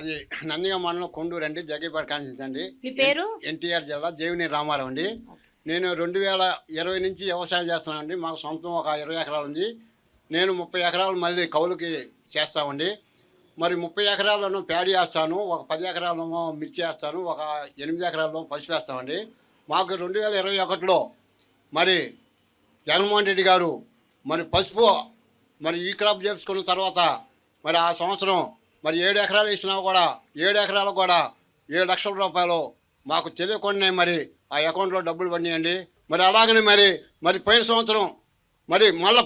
అది నందిగా మండలం కొండూరు అండి జగ్గేపేట కానించండి మీ పేరు? ఎన్టీఆర్ జిల్లా దేవిని రామారావు అండి. నేను రెండు వేల ఇరవై నుంచి వ్యవసాయం చేస్తున్నానండి. మాకు సొంతం ఒక ఇరవై ఎకరాలు ఉంది. నేను ముప్పై ఎకరాలు మళ్ళీ కౌలుకి చేస్తామండి మరి ముప్పై ఎకరాలను ప్యాడీ వేస్తాను ఒక పది ఎకరాలేమో మిర్చి వేస్తాను ఒక ఎనిమిది ఎకరాలను పసుపు వేస్తామండి మాకు రెండు వేల ఇరవై ఒకటిలో మరి జగన్మోహన్ రెడ్డి గారు మరి పసుపు మరి ఈ క్రాప్ చేసుకున్న తర్వాత మరి ఆ సంవత్సరం మరి ఏడు ఎకరాలు వేసినా కూడా ఏడు ఎకరాలకు కూడా ఏడు లక్షల రూపాయలు మాకు తెలియకుండానే మరి ఆ అకౌంట్లో డబ్బులు పడినాయండి. మరి అలాగనే మరి మరి పోయిన సంవత్సరం మరి మళ్ళీ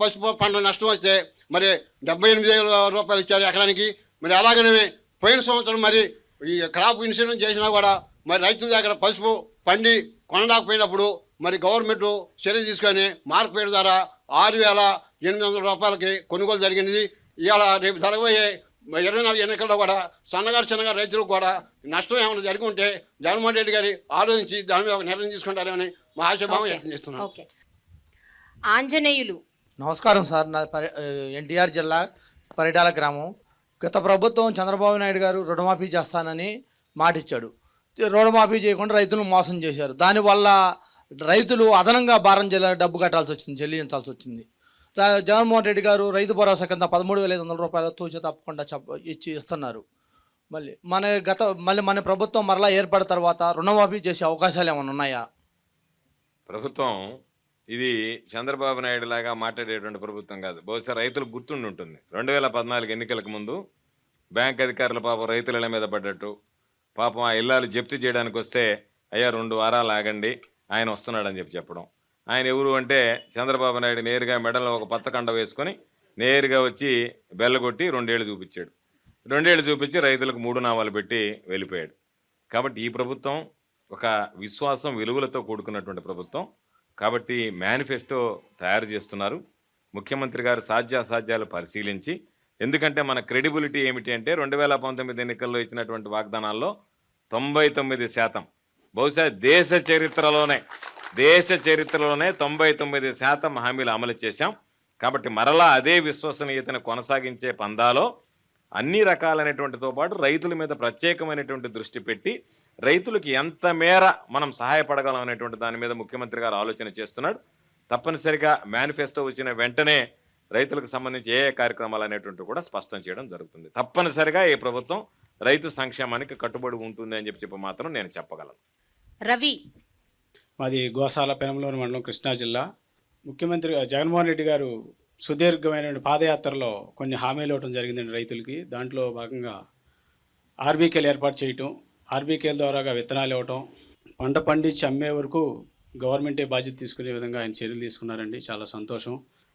పసుపు పంట నష్టం వస్తే మరి డెబ్బై ఎనిమిది వేల రూపాయలు ఇచ్చారు ఎకరానికి. మరి అలాగనే పోయిన సంవత్సరం మరి ఈ క్రాప్ ఇన్సూరెన్స్ చేసినా కూడా మరి రైతుల దగ్గర పసుపు పండి కొనలేకపోయినప్పుడు మరి గవర్నమెంట్ చర్య తీసుకొని మార్కెట్ ధర ఆరు వేల ఎనిమిది వందల రూపాయలకి కొనుగోలు జరిగినది ఇవాళ రేపు జరగబోయే ఇరవై నాలుగు ఎన్నికల్లో కూడా సన్నగారు చిన్నగారు రైతులకు కూడా నష్టం ఏమైనా జరిగి ఉంటే జగన్మోహన్ రెడ్డి గారి ఆలోచించి దాని మీద ఒక నిర్ణయం తీసుకుంటారని మా ఆశాభావం వ్యక్తం చేస్తున్నాం ఆంజనేయులు. నమస్కారం సార్. నా పరి ఎన్టీఆర్ జిల్లా పరిటాల గ్రామం. గత ప్రభుత్వం చంద్రబాబు నాయుడు గారు రుణమాఫీ చేస్తానని మాటిచ్చాడు. రుణమాఫీ చేయకుండా రైతులను మోసం చేశారు. దానివల్ల రైతులు అదనంగా భారం చెల్ల డబ్బు కట్టాల్సి వచ్చింది చెల్లించాల్సి వచ్చింది. జగన్మోహన్ రెడ్డి గారు రైతు భరోసా కింద పదమూడు వేల ఐదు వందల రూపాయలు తూచ తప్పకుండా చెప్ప ఇచ్చి ఇస్తున్నారు. మళ్ళీ మన గత మళ్ళీ మన ప్రభుత్వం మరలా ఏర్పడిన తర్వాత రుణమాఫీ చేసే అవకాశాలు ఏమైనా ఉన్నాయా? ప్రభుత్వం ఇది చంద్రబాబు నాయుడు లాగా మాట్లాడేటువంటి ప్రభుత్వం కాదు. బహుశా రైతులకు గుర్తుండి ఉంటుంది. రెండు వేల పద్నాలుగు ఎన్నికలకు ముందు బ్యాంక్ అధికారులు పాపం రైతుల మీద పడ్డట్టు. పాపం ఆ ఇల్లాలు జప్తు చేయడానికి వస్తే అయ్యా రెండు వారాలు ఆగండి ఆయన వస్తున్నాడని చెప్పి చెప్పడం. ఆయన ఎవరు అంటే చంద్రబాబు నాయుడు నేరుగా మెడలో ఒక పచ్చకండ వేసుకొని నేరుగా వచ్చి బెల్లగొట్టి రెండేళ్ళు చూపించాడు. రెండేళ్ళు చూపించి రైతులకు మూడు నామాలు పెట్టి వెళ్ళిపోయాడు. కాబట్టి ఈ ప్రభుత్వం ఒక విశ్వాసం విలువలతో కూడుకున్నటువంటి ప్రభుత్వం. కాబట్టి మేనిఫెస్టో తయారు చేస్తున్నారు. ముఖ్యమంత్రి గారు సాధ్యాసాధ్యాలు పరిశీలించి ఎందుకంటే మన క్రెడిబిలిటీ ఏమిటి అంటే రెండు వేల పంతొమ్మిది ఎన్నికల్లో ఇచ్చినటువంటి వాగ్దానాల్లో తొంభై తొమ్మిది శాతం. బహుశా దేశ చరిత్రలోనే దేశ చరిత్రలోనే తొంభై తొమ్మిది శాతం హామీలు అమలు చేశాం. కాబట్టి మరలా అదే విశ్వసనీయతను కొనసాగించే పందాలో అన్ని రకాలైనటువంటితో పాటు రైతుల మీద ప్రత్యేకమైనటువంటి దృష్టి పెట్టి రైతులకు ఎంత మేర మనం సహాయపడగలం అనేటువంటి దాని మీద ముఖ్యమంత్రి గారు ఆలోచన చేస్తున్నాడు. తప్పనిసరిగా మేనిఫెస్టో వచ్చిన వెంటనే రైతులకు సంబంధించి ఏ ఏ కార్యక్రమాలు అనేటువంటి కూడా స్పష్టం చేయడం జరుగుతుంది. తప్పనిసరిగా ఈ ప్రభుత్వం రైతు సంక్షేమానికి కట్టుబడి ఉంటుంది అని చెప్పి చెప్పి మాత్రం నేను చెప్పగలను. రవి మాది గోసాల పెనంలోని మండలం కృష్ణా జిల్లా. ముఖ్యమంత్రి జగన్మోహన్ రెడ్డి గారు సుదీర్ఘమైన పాదయాత్రలో కొన్ని హామీలు ఇవ్వడం జరిగిందండి రైతులకి. దాంట్లో భాగంగా ఆర్బీకేలు ఏర్పాటు చేయటం ఆర్బీకేల ద్వారాగా విత్తనాలు ఇవ్వటం పంట పండించి అమ్మే వరకు గవర్నమెంటే బాధ్యత తీసుకునే విధంగా ఆయన చర్యలు తీసుకున్నారండి. చాలా సంతోషం.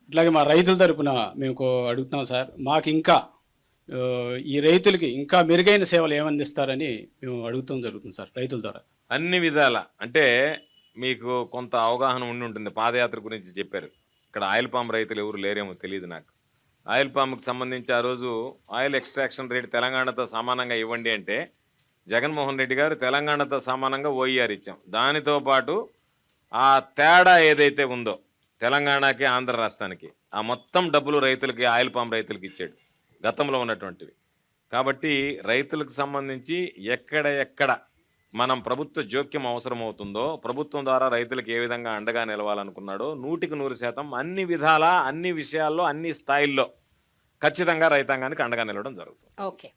అట్లాగే మా రైతుల తరపున మేము అడుగుతున్నాం సార్ మాకు ఇంకా ఈ రైతులకి ఇంకా మెరుగైన సేవలు ఏమందిస్తారని మేము అడుగుతాం జరుగుతుంది సార్ రైతుల ద్వారా. అన్ని విధాల అంటే మీకు కొంత అవగాహన ఉండి ఉంటుంది. పాదయాత్ర గురించి చెప్పారు. ఇక్కడ ఆయిల్ పామ్ రైతులు ఎవరు లేరేమో తెలియదు నాకు. ఆయిల్ పామ్కి సంబంధించి ఆ రోజు ఆయిల్ ఎక్స్ట్రాక్షన్ రేట్ తెలంగాణతో సమానంగా ఇవ్వండి అంటే జగన్మోహన్ రెడ్డి గారు తెలంగాణతో సమానంగా ఓఈఆర్ ఇచ్చాం. దానితో పాటు ఆ తేడా ఏదైతే ఉందో తెలంగాణకి ఆంధ్ర రాష్ట్రానికి ఆ మొత్తం డబ్బులు రైతులకి ఆయిల్ పామ్ రైతులకి ఇచ్చాడు. గతంలో ఉన్నటువంటివి. కాబట్టి రైతులకు సంబంధించి ఎక్కడ ఎక్కడ మనం ప్రభుత్వ జోక్యం అవసరమవుతుందో ప్రభుత్వం ద్వారా రైతులకు ఏ విధంగా అండగా నిలవాలనుకున్నాడో నూటికి నూరు శాతం అన్ని విధాల అన్ని విషయాల్లో అన్ని స్థాయిల్లో ఖచ్చితంగా రైతాంగానికి అండగా నిలవడం జరుగుతుంది. ఓకే.